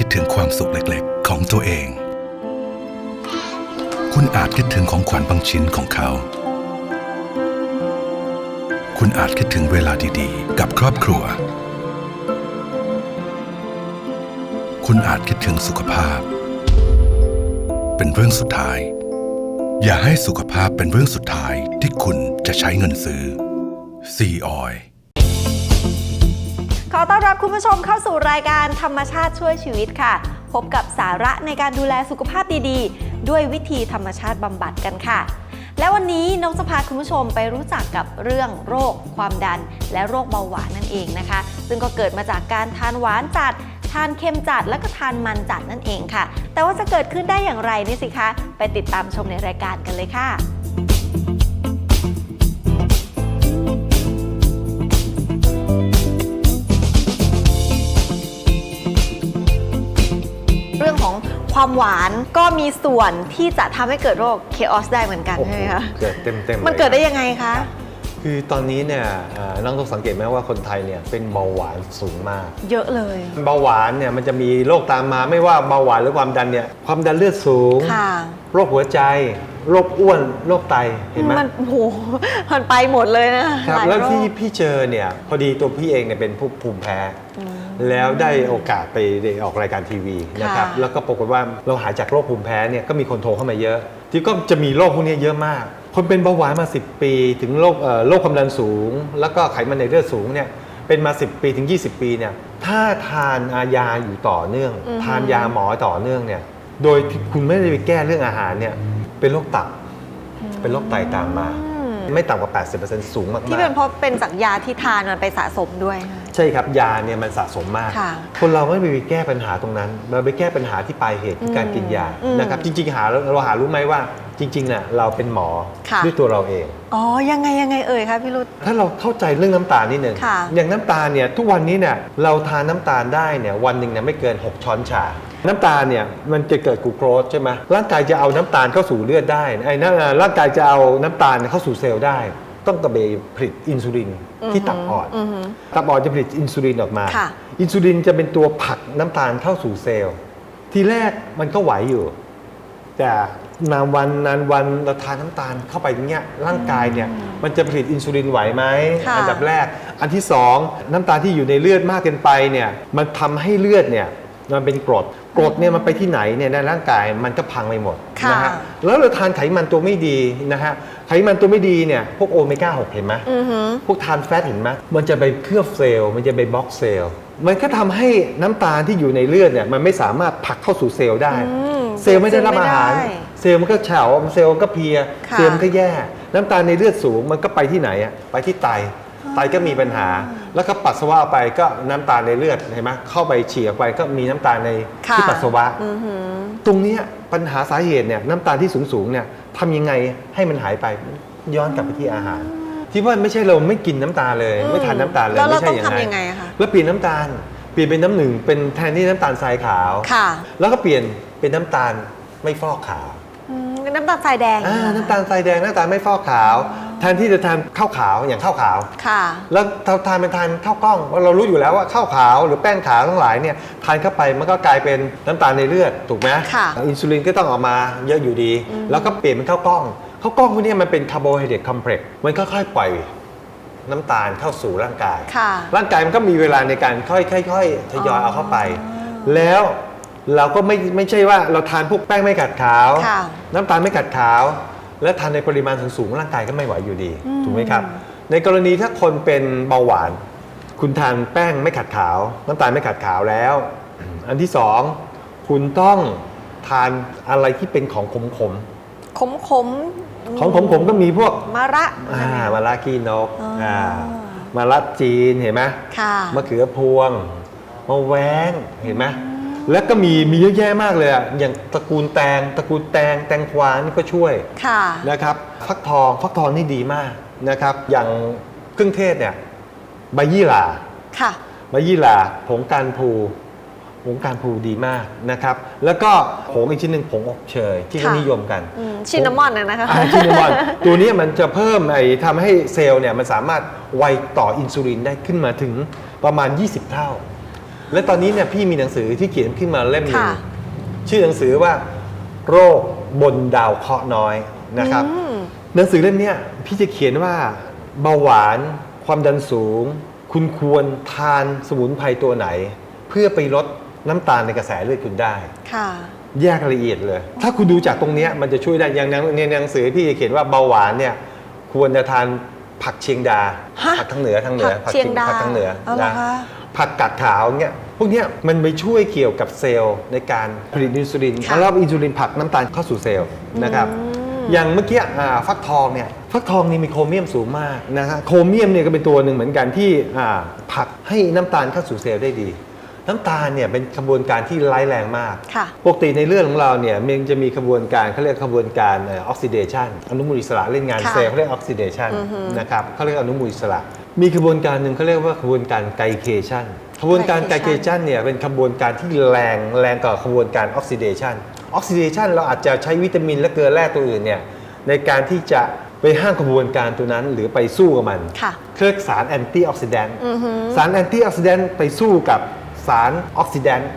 คิดถึงความสุขเล็กๆ ของตัวเอง คุณอาจคิดถึงของขวัญบางชิ้นของเขา คุณอาจคิดถึงเวลาดีๆ กับครอบครัว คุณอาจคิดถึงสุขภาพ เป็นเรื่องสุดท้าย อย่าให้สุขภาพเป็นเรื่องสุดท้ายที่คุณจะใช้เงินซื้อซีออย อต้อนรับคุณผู้ชมเข้าสู่รายการธรรมชาติช่วยชีวิตค่ะ พบกับสาระในการดูแลสุขภาพดีๆ ด้วยวิธีธรรมชาติบำบัดกันค่ะ และวันนี้นกจะพาคุณผู้ชมไปรู้จักกับเรื่องโรค ความดัน และโรคเบาหวานนั่นเองนะคะ ซึ่งก็เกิดมาจากการทานหวานจัดทานเค็มจัดและก็ทานมันจัดนั่นเองค่ะ แต่ว่าจะเกิดขึ้นได้อย่างไรนี่สิคะ ไปติดตามชมในรายการกันเลยค่ะ เรื่องของความหวานก็มีส่วนที่จะทำให้เกิดโรคเคออสได้เหมือนกันโอ้โหใช่ไหมคะเกิดเต็มเต็มมันเกิดได้ยังไงคะ คือตอนนี้เนี่ยเอ่อน้องต้องสังเกตไหมว่าคนไทยเนี่ยเป็นเบาหวานสูงมาก เยอะเลย เบาหวานเนี่ยมันจะมีโรคตามมาไม่ว่าเบาหวานหรือความดันเนี่ยความดันเลือดสูง ค่ะ โรคหัวใจ โรคอ้วนโรคไตเห็นไหมมันโอ้โหมันไปหมดเลยนะครับหายแล้วโรที่คพี่เจอเนี่ยพอดีตัวพี่เองเนี่ยเป็นผู้ภูมิแพ้ แล้วได้โอกาสไปได้ออกรายการทีวีนะครับค่ะ แล้วก็ปรากฏว่าเราหายจากโรคภูมิแพ้เนี่ยก็มีคนโทรเข้ามาเยอะ ที่ก็จะมีโรคพวกนี้เยอะมาก คนเป็นเบาหวานมา 10 ปี ถึงโรคเอ่อโรคความดันสูง แล้วก็ไขมันในเลือดสูงเนี่ยเป็นมา 10 ปีถึง 20 ปีเนี่ยถ้าทานอายาอยู่ต่อเนื่องทานยาหมอต่อเนื่องเนี่ยโดยที่คุณไม่ได้ไปแก้เรื่องอาหารเนี่ยเป็นโรคตับเป็นโรคไตตามมา อืมไม่ต่ำกว่า 80%สูงมากๆ ที่เป็นเพราะเป็นจากยาที่ทานมันไปสะสมด้วยค่ะใช่ครับยาเนี่ยมันสะสมมาก ค่ะคนเราไม่ไปแก้ปัญหาตรงนั้น เราไปแก้ปัญหาที่ปลายเหตุคือการกินยาอืมนะครับจริงๆหาเราหารู้ไหมว่า จริงๆน่ะเราเป็นหมอค่ะ ด้วยตัวเราเอง อ๋อ ยังไงยังไงเอ่ยคะพี่รุธถ้าเราเข้าใจเรื่องน้ำตาลนิดหนึ่งค่ะ อย่างน้ำตาลเนี่ยทุกวันนี้เนี่ยเราทานน้ำตาลได้เนี่ยวันหนึ่งเนี่ยไม่เกิน 6 ช้อนชา น้ำตาลเนี่ยมันจะเกิดกลูโคสใช่ไหมร่างกายจะเอาน้ำตาลเข้าสู่เลือดได้ไอ้นั่นน่ะร่างกายจะเอาน้ำตาลเข้าสู่เซลล์ได้ ต้องตะเบผลิตอินซูลินที่ตับอ่อน อือหือ ตับอ่อนจะผลิตอินซูลินออกมา ค่ะ อินซูลินจะเป็นตัวผลักน้ำตาลเข้าสู่เซลล์ ทีแรกมันก็ไหวอยู่ แต่ นานวันนานวันเราทานน้ำตาลเข้าไปอย่างเงี้ยร่างกายเนี่ยมันจะผลิตอินซูลินไหวไหมค่ะอัดับแรก อันที่สองน้ำตาลที่อยู่ในเลือดมากเกินไปเนี่ยมันทำให้เลือดเนี่ยมันเป็นกรดกรดเนี่ยมันไปที่ไหนเนี่ยในร่างกายมันก็พังไปหมดค่ะนะฮะแล้วเราทานไขมันตัวไม่ดีนะฮะไขมันตัวไม่ดีเนี่ยพวกโอเมก้า6เห็นไหมอือหือพวกทานแฟตเห็นไหมมันจะไปเคลือบเซลล์มันจะไปบล็อกเซลล์มันก็ทำให้น้ำตาลที่อยู่ในเลือดเนี่ยมันไม่สามารถผลักเข้าสู่เซลล์ได้ อืมเซลล์ไม่ได้รับอาหาร ไม่ได้ เซลล์มันก็เฉาเซลล์ก็เพลียค่ะ เซลล์มันก็แย่ น้ำตาลในเลือดสูงมันก็ไปที่ไหนอะไปที่ไต ไตก็มีปัญหา แล้วก็ปัสสาวะออกไปก็น้ำตาลในเลือดเห็นไหมเข้าไปเฉียออกไปก็มีน้ำตาลในค่ะที่ปัสสาวะ อือหือ ตรงเนี้ยปัญหาสาเหตุเนี่ยน้ำตาลที่สูงสูงๆเนี่ยทำยังไงให้มันหายไปย้อนกลับไปที่อาหาร ที่ว่าไม่ใช่เราไม่กินน้ำตาลเลยไม่ทานน้ำตาลเลยแล้วเราไม่ใช่ต้องอย่างทำนั้นยังไงอะคะ แล้วเปลี่ยนน้ำตาลเปลี่ยนเป็นน้ำหนึ่งเป็นแทนที่น้ำตาลทรายขาว ค่ะ แล้วก็เปลี่ยนเป็นน้ำตาลไม่ฟอกขาวอืม น้ำตาลทรายแดงอ่าน้ำตาลทรายแดงน้ำตาลไม่ฟอกขาวแทนที่จะทานข้าวขาวอย่างข้าวขาว ค่ะ แล้วเราทานเป็นทานข้าวกล้องเพราะเรารู้อยู่แล้วว่าข้าวขาวหรือแป้งขาวทั้งหลายเนี่ยทานเข้าไปมันก็กลายเป็นน้ำตาลในเลือดถูกไหมค่ะอินซูลินก็ต้องออกมาเยอะอยู่ดี แล้วก็เปลี่ยนเป็นข้าวกล้องข้าวกล้องพวกเนี้มันเป็นคาร์โบไฮเดรตคอมเพล็กซ์มันค่อยๆปล่อยน้ำตาลเข้าสู่ร่างกายค่ะร่างกายมันก็มีเวลาในการค่อยๆทยอยเอาเข้าไป แล้ว เราก็ไม่ไม่ใช่ว่าเราทานพวกแป้งไม่กัดขาว ค่ะ น้ำตาลไม่กัดขาว และทานในปริมาณสูงๆร่างกายก็ไม่ไหวอยู่ดีถูกไหมครับ ในกรณีถ้าคนเป็นเบาหวาน คุณทานแป้งไม่ขัดขาว น้ำตาลไม่ขัดขาวแล้ว อันที่สองคุณต้องทานอะไรที่เป็นของขมขมขมๆของขมๆก็มีพวก มะระ อ่ามาลากีนกอ๋ออ่ามาลาจีนเห็นไหมค่ะ มะเขือพวงมะแว้งเห็นไหม แล้วก็มีมีเยอะแยะมากเลยอะอย่างตระกูลแตงตระกูลแตงแตงกวานี่ก็ช่วยค่ะ นะครับฟักทองฟักทองนี่ดีมากนะครับ อย่างเครื่องเทศเนี่ยใบยี่หร่าค่ะ ใบยี่หร่าผงการพูผผงการพูดีมากนะครับ แล้วก็ผงอีกชิ้นหนึ่งผงอบเชยที่เขาค่ะ นิยมกัน อืมชินนามอนนะนะคะ อ่าชินนามอนตัวนี้มันจะเพิ่มไอ้ทำให้เซลล์เนี่ยมันสามารถไวต่ออินซูลินได้ขึ้นมาถึงประมาณ 20 เท่า และตอนนี้เนี่ยพี่มีหนังสือที่เขียนขึ้นมาเล่มหนึ่งค่ะ ชื่อหนังสือว่า โรคบนดาวเคราะห์น้อยนะครับ อืม หนังสือเล่มเนี้ยพี่จะเขียนว่าเบาหวาน ความดันสูง คุณควรทานสมุนไพรตัวไหน เพื่อไปลดน้ำตาลในกระแสเลือดคุณได้ ค่ะ แยกละเอียดเลย ถ้าคุณดูจากตรงเนี้ยมันจะช่วยได้อย่างในหนังสือพี่จะเขียนว่าเบาหวานเนี่ยควรจะทานผักเชียงดาฮะผักทางเหนือทางเหนือผักเชียงดาผักทางเหนือเอาเหรอนะคะ ผักกัดขาวเนี่ยพวกเนี้ยมันไปช่วยเกี่ยวกับเซลล์ในการผลิตอินซูลินค่ะแล้วอินซูลินผลักน้ำตาลเข้าสู่เซลล์นะครับอืมอย่างเมื่อกี้อ่าฟักทองเนี่ยฟักทองนี่มีโครเมียมสูงมากนะฮะโครเมียมเนี่ยก็เป็นตัวหนึ่งเหมือนกันที่อ่าผลักให้น้ำตาลเข้าสู่เซลล์ได้ดีน้ำตาลเนี่ยเป็นกระบวนการที่ร้ายแรงมากค่ะปกติในเลือดของเราเนี่ยมันจะมีกระบวนการเขาเรียกกระบวนการออกซิเดชันอนุมูลอิสระเล่นงานค่ะเซลล์เขาเรียกออกซิเดชันอือฮึนะครับเขาเรียกอนุมูลอิสระ มีกระบวนการหนึ่งเขาเรียกว่ากระบวนการไกลเคชันกระบวนการไกลเคชันเนี่ยเป็นกระบวนการที่แรงแรงกว่ากระบวนการออกซิเดชันออกซิเดชันเราอาจจะใช้วิตามินและเกลือแร่ตัวอื่นเนี่ยในการที่จะไปห้ามกระบวนการตัวนั้นหรือไปสู้กับมันค่ะเครียกสารแอนตี้ออกซิแดนต์อือหือสารแอนตี้ออกซิแดนต์ไปสู้กับสารออกซิแดนต์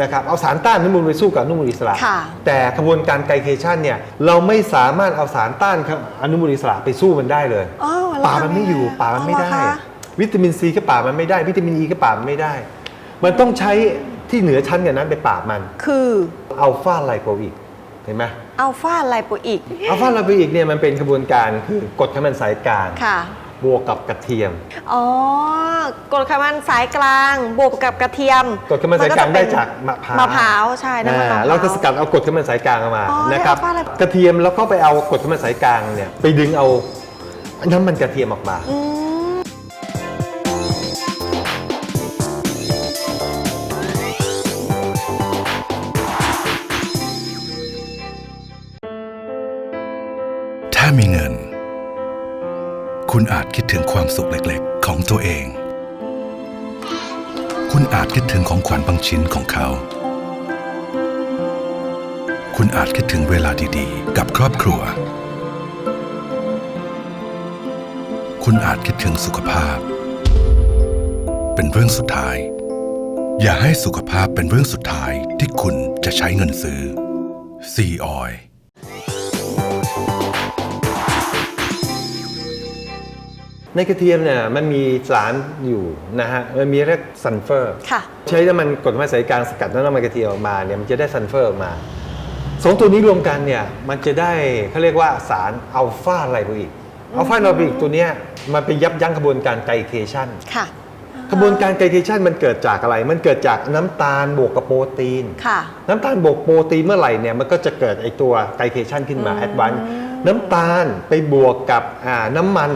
นะครับเอาสารต้านอนุมูลไปสู้กับอนุมูลอิสระค่ะแต่กระบวนการไกลเคชันเนี่ยเราไม่สามารถเอาสารต้านอนุมูลอิสระไปสู้มันได้เลยอ๋อแล้วป่ามันไม่อยู่ทำยังไงป่ามันไม่ได้อ๋อเหรอคะวิตามินซีก็ป่ามันไม่ได้ วิตามินอีก็ป่ามันไม่ได้ มันต้องใช้ที่เหนือชั้นกว่านั้นไปปราบมัน คืออัลฟาไลโปอิกเห็นไหมอัลฟาไลโปอิกอัลฟาไลโปอิกเนี่ยมันเป็นกระบวนการคือกรดไขมันสายกลางค่ะ บวกกับกระเทียมอ๋อกรดไขมันสายกลาง บวกกับกระเทียมกรดไขมันสายกลางจะได้เป็นจากมะพร้าวมะพร้าวใช่น้ำมันมะพอ่าร้าวเราจะสกัดเอากรดไขมันสายกลางออกมาอ๋อนะครับได้อัลฟาไลโปกระเทียมแล้วก็ไปเอากรดไขมันสายกลางเนี่ยไปดึงเอาน้ำมันกระเทียมออกมา คุณอาจคิดถึงความสุขเล็กๆ ของตัวเอง คุณอาจคิดถึงของขวัญบางชิ้นของเขา คุณอาจคิดถึงเวลาดีๆ กับครอบครัว คุณอาจคิดถึงสุขภาพ เป็นเรื่องสุดท้าย อย่าให้สุขภาพเป็นเรื่องสุดท้ายที่คุณจะใช้เงินซื้อซีออย ในกระเทียมเนี่ยมันมีสารอยู่นะฮะมันมีเรียกซัลเฟอร์ค่ะใช้น้ำมันกรดไขมันสายกลางสกัดน้ำมันกระเทียมออกมาเนี่ยมันจะได้ซัลเฟอร์ออกมาสองตัวนี้รวมกันเนี่ยมันจะได้เขาเรียกว่าสารอัลฟาไลโปอิกอัลฟาไลโปอิกตัวเนี้ยมันไปยับยั้งกระบวนการไกลเคชันค่ะกระบวนการไกลเคชันมันเกิดจากอะไร มันเกิดจากน้ำตาลบวกกับโปรตีนค่ะน้ำตาลบวกโปรตีนเมื่อไหร่เนี่ยมันก็จะเกิดไอตัวไกลเคชันขึ้นมาแอดวานน้ำตาลไปบวกกับอ่าน้ำมัน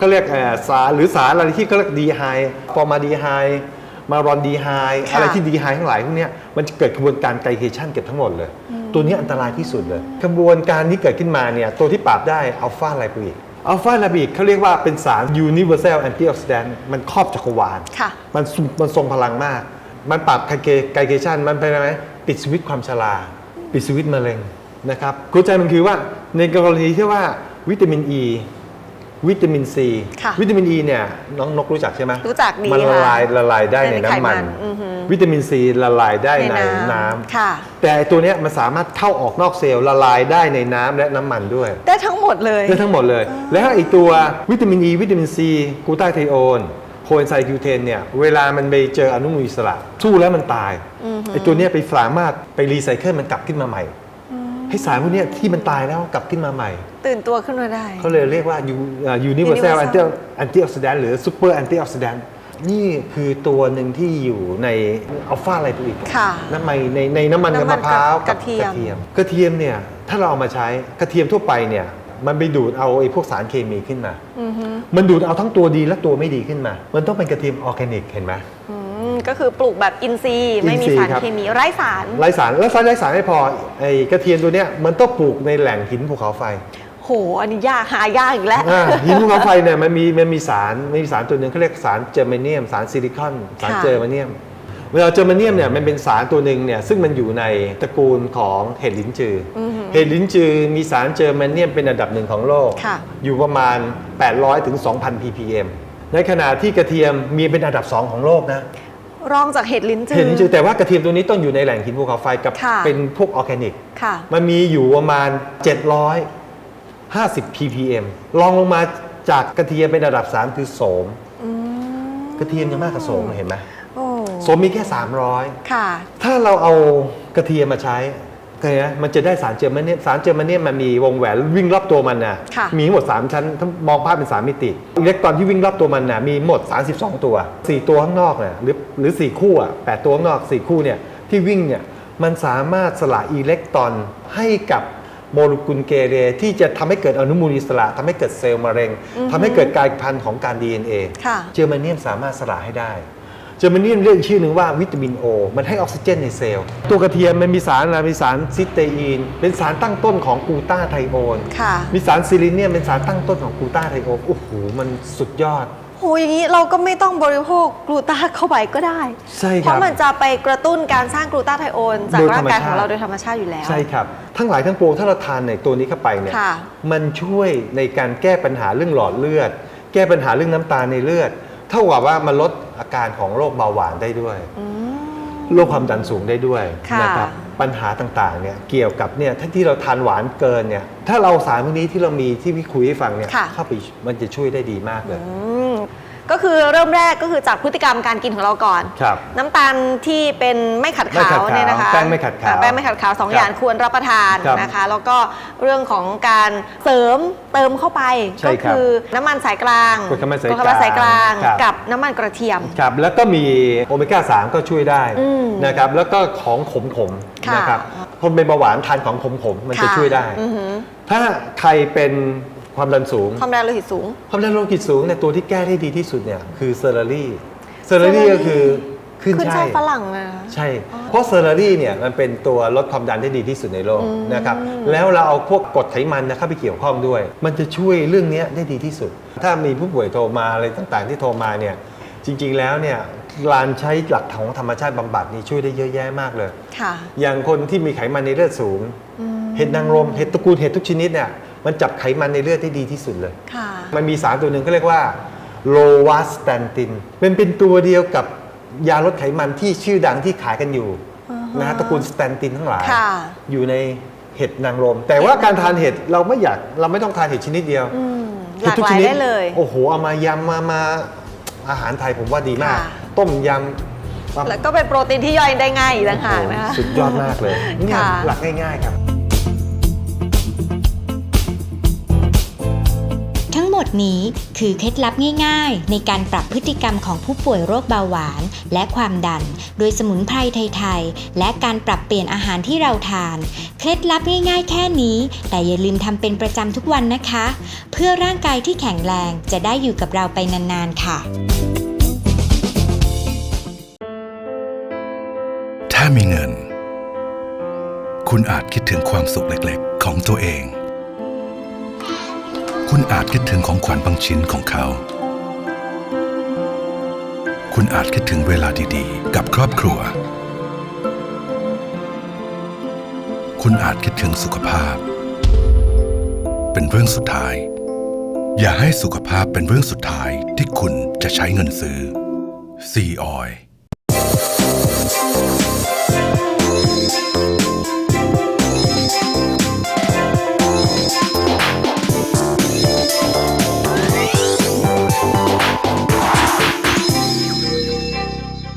ก็เรียกเอ่อสารหรือสารอะไรที่เขาเรียกดีไฮฟอร์มาดีไฮมารอนดีไฮค่ะอะไรที่ดีไฮทั้งหลายพวกเนี้ยมันจะเกิดกระบวนการไกลเคชันเก็บทั้งหมดเลย ตัวนี้อันตรายที่สุดเลยกระบวนการที่เกิดขึ้นมาเนี่ยตัวที่ปราบได้อัลฟาไลโปอิกอัลฟาไลโปอิกเขาเรียกว่าเป็นสาร universal antioxidant มันครอบจักรวาล ค่ะ มันสุมันทรงพลังมาก มันปรับไกเกไกเกชันมันเป็นอะไรปิดสวิตช์ความชรา ปิดสวิตช์มะเร็งนะครับกลใจมันคือว่าในกรณีที่ว่าวิตามินอ e, ี วิตามินซีค่ะวิตามินอ e ีเนี่ยน้องนกรู้จักใช่ไหมรู้จักดีมันละค่ะลายละลายได้ในในไขน้ำมัมันนอือหือวิตามินซีละลายได้ในในน้ำน้ำค่ะ แต่ไอ้ตัวเนี้ยมันสามารถเข้าออกนอกเซลล์ละลายได้ในน้ำและน้ำมันด้วย ได้ทั้งหมดเลย ได้ทั้งหมดเลย แล้วไอตัววิตามินอ e, ีวิตามินซีกลูตาไทโอนโคเอนไซม์คิวเทนเนี่ย เวลามันไปเจออนุมูลอิสระ สู้แล้วมันตายไอตัวเนี้ยไปสามารถไปรีไซเคิลมันกลับขึ้นมาใหม่ ให้สารพวกเนี้ยที่มันตายแล้วกลับขึ้นมาใหม่ ตื่นตัวขึ้นมาได้ เขาเลยเรียกว่า U- อ่า universal Universal anti antioxidant หรือ super antioxidant นี่คือตัวหนึ่งที่อยู่ในอัลฟาไลโปอิกค่ะน้ำมันในในน้ำมันน้ำมันมะพร้าวกระเทียมกระเทียม กระเทียมเนี่ยถ้าเราเอามาใช้กระเทียมทั่วไปเนี่ยมันไปดูดเอาไอ้พวกสารเคมีขึ้นมา อือหือมันดูดเอาทั้งตัวดีและตัวไม่ดีขึ้นมา มันต้องเป็นกระเทียมออร์แกนิกเห็นไหม อืม ก็คือปลูกแบบอินทรีย์ไม่มีอินทรีย์สารครับ เคมีไร้สาร ไร้สารแล้วไร้สารไม่พอไอ้กระเทียมตัวเนี้ยมันต้องปลูกในแหล่งหินภูเขาไฟโห อันนี้ยากหายากอีกแล้ว อ่าหินภูเขาไฟเนี่ยมันมีมันมีสารมันมีสารตัวหนึ่งเขาเรียกสารเจอร์เมเนียม สารซิลิคอนสารค่ะ เจอร์เมเนียม เวลาเจอร์มาเนียมเนี่ยมันเป็นสารตัวหนึ่งเนี่ยซึ่งมันอยู่ในตระกูลของเห็ดลิ้นจืออเห็ดลิ้นจือมีสารเจอร์มาเนียมเป็นอันดับหนึ่งของโลก ค่ะ อยู่ประมาณ 800ถึง2,000 ppm ในขณะที่กระเทียมมีเป็นอันดับ2ของโลกนะ รองจากเห็ดลิ้นจืเห็ดลิ้นจือแต่ว่ากระเทียมตัวนี้ต้องอยู่ในแหล่งหินภูเขาไฟกับค่ะ เป็นพวกออร์แกนิก ค่ะ มันมีอยู่ประมาณ 750 ppm รองลงมาจากกระเทียมเป็นระดับ 3 คือโสมกระเทียมยังมากกว่าโสมเห็นไหมโอ้โสมมีแค่ 300 ค่ะ ถ้าเราเอากระเทียมมาใช้ เคยนะมันจะได้สารเจอร์มาเนียมสารเจอร์มาเนียมมันมีวงแหวนวิ่งรอบตัวมันนะค่ะ มีทั้งหมด 3 ชั้นถ้ามองภาพเป็น 3 มิติอิเล็กตรอนที่วิ่งรอบตัวมันนะมีหมด 32 ตัว 4 ตัวข้างนอกเนี่ยหรือหรือ 4 คู่อะ8ตัวข้างนอก 4 คู่เนี่ยที่วิ่งเนี่ยมันสามารถสละอิเล็กตรอนให้กับโมเลกุลเกเรที่จะทำให้เกิดอนุมูลอิสระทำให้เกิดเซลล์มะเร็งทำให้เกิดกลายพันธุ์ของการ DNA ค่ะ เจอร์มาเนียมสามารถสละให้ได้ เจอร์มาเนียมเรียกอีกชื่อหนึ่งว่าวิตามินโอมันให้ออกซิเจนในเซลล์ ตัวกระเทียมมันมีสารอะไรมีสารซิสเตอีน เป็นสารตั้งต้นของกลูตาไทโอนค่ะมีสารซิลิเนียมเป็นสารตั้งต้นของกลูตาไทโอนโอ้โหมันสุดยอด โหอย่างนี้เราก็ไม่ต้องบริโภคกลูตาเข้าไปก็ได้ ใช่ครับ เพราะมันจะไปกระตุ้นการสร้างกลูตาไทโอนจากโดยร่างกายธรรมชาติของเราโดยธรรมชาติอยู่แล้ว ใช่ครับ ทั้งหลายทั้งปวงถ้าเราทานในตัวนี้เข้าไปเนี่ยค่ะ มันช่วยในการแก้ปัญหาเรื่องหลอดเลือด แก้ปัญหาเรื่องน้ำตาลในเลือด เท่ากับว่ามันลดอาการของโรคเบาหวานได้ด้วยโรคความดันสูงได้ด้วยค่ะนะครับปัญหาต่างๆเนี่ยเกี่ยวกับเนี่ยถ้าที่เราทานหวานเกินเนี่ยถ้าเราสารพวกนี้ที่เรามีที่พี่คุยให้ฟังเนี่ยค่ะ เข้าไปมันจะช่วยได้ดีมากเลย อืม ก็คือเริ่มแรกก็คือจากพฤติกรรมการกินของเราก่อน ครับ น้ำตาลที่เป็นไม่ขัดไม่ขัขาดวขาวเนี่ยนะคะแป้งไม่ขัดขาวอ่แป้งไม่ขัดขาวสองครับอย่างควรรับประทานครับนะคะ แล้วก็เรื่องของการเสริมเติมเข้าไป ใช่ก็ครับคือน้ำมันสายกลางกรดไขมันสายรดไขมันสายกลางครับ กับน้ำมันกระเทียม ครับ แล้วก็มีโอเมก้า 3 ก็ช่วยได้อืมนะครับ แล้วก็ของขมค่ะๆนะครับคนเป็นเบาหวานทานของขมๆมันจะค่ช่วยได้ อือหือ ถ้าใครเป็น ความดันสูง ความดันโลหิตสูง ความดันโลหิตสูงเนี่ยตัวที่แก้ได้ดีที่สุดเนี่ยคือเซอร์รี่เซอร์รี่ก็คือขึ้นขึ้นช่าช่ายยฝรั่งนะใช่ เพราะเซอร์รี่เนี่ยมันเป็นตัวลดความดันได้ดีที่สุดในโลกนะครับแล้วเราเอาพวกกรดไขมันนะเข้าไปเกี่ยวข้องด้วย มันจะช่วยเรื่องเนี้ยได้ดีที่สุด ถ้ามีผู้ป่วยโทรมาอะไรต่างๆ ที่โทรมาเนี่ยจริงๆแล้วเนี่ยการใช้หลักของธรรมชาติบำบัดนี่ช่วยได้เยอะแยะมากเลยค่ะอย่างคนที่มีไขมันในเลือดสูง เห็ดนางรมเห็ดตระกูลเห็ดทุกชนิดเนี่ย มันจับไขมันในเลือดได้ดีที่สุดเลย ค่ะ มันมีสารตัวหนึ่งก็เรียกว่าโลวาสแตนตินเป็นเป็นตัวเดียวกับยาลดไขมันที่ชื่อดังที่ขายกันอยู่นะฮะตระกูลสแตนตินทั้งหลาย ค่ะ อยู่ในเห็ดนางรม แต่ว่าการทานเห็ดเราไม่อยากเราไม่ต้องทานเห็ดชนิดเดียว อืมหเห็ดลากทุหลาชยนิดได้เลย โอ้โห เอามายำมามาอาหารไทยผมว่าดีมาก ค่ะ ต้มยำแล้วก็เป็นโปรตีนที่ย่อยได้ง่ายอีกต่างหากนะคะสุดยอดมากเลยเนี่ยค่ะ หลักง่ายๆครับ มดนี้คือเคล็ดลับง่ายๆ ในการปรับพฤติกรรมของผู้ป่วยโรคเบาหวาน และความดัน โดยสมุนไพรไทยๆ และการปรับเปลี่ยนอาหารที่เราทาน เคล็ดลับง่ายๆ แค่นี้ แต่อย่าลืมทำเป็นประจำทุกวันนะคะ เพื่อร่างกายที่แข็งแรงจะได้อยู่กับเราไปนานๆ ค่ะ ถ้ามีเงิน คุณอาจคิดถึงความสุขเล็กๆ ของตัวเอง คุณอาจคิดถึงของขวัญบางชิ้นของเขา คุณอาจคิดถึงเวลาดีๆ กับครอบครัว คุณอาจคิดถึงสุขภาพ เป็นเรื่องสุดท้าย อย่าให้สุขภาพเป็นเรื่องสุดท้ายที่คุณจะใช้เงินซื้อ C ออย